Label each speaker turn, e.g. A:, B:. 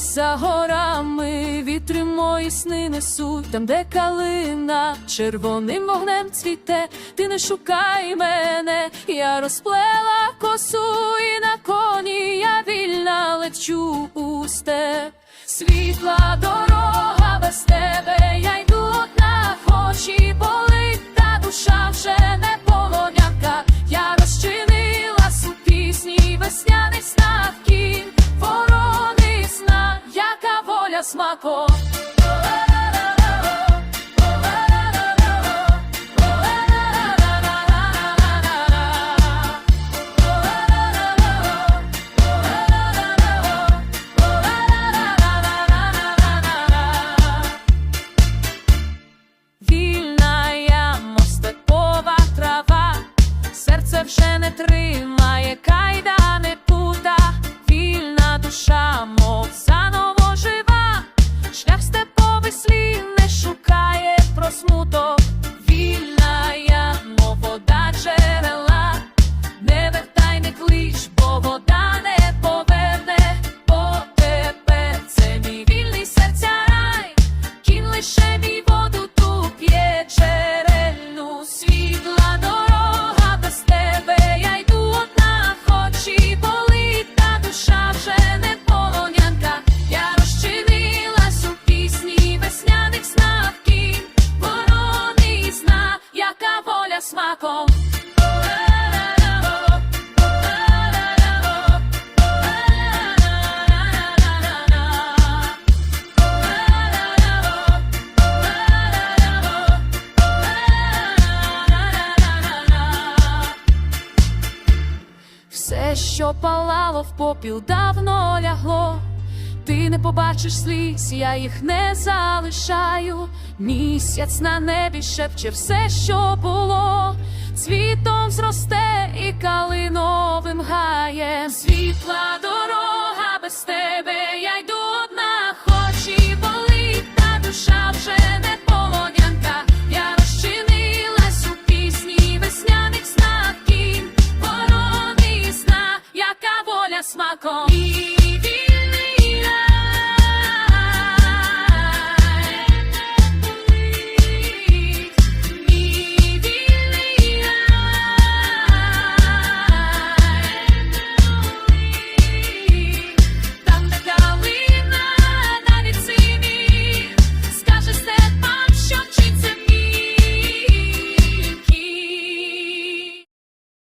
A: За горами вітри мої сни несуть, там, де калина червоним вогнем цвіте, ти не шукай мене, я розплела косу, і на коні я вільна лечу у степ. Світла дорога без тебе, я йду яка воля смаком. Вільна я, мостепова трава, серце вже не тримає, кайда не пута, вільна душа, мов воля смаком. Все, що палало в попіл, давно лягло. Ти не побачиш сліз, я їх не залишаю. Місяць на небі шепче все, що було. Цвітом зросте і калиновим гаєм. Світла дорога без тебе, я йду одна, хоч і болить, та душа вже не полонянка. Я розчинилась у пісні весняних снах кінь, ворони сна, яка воля смаком.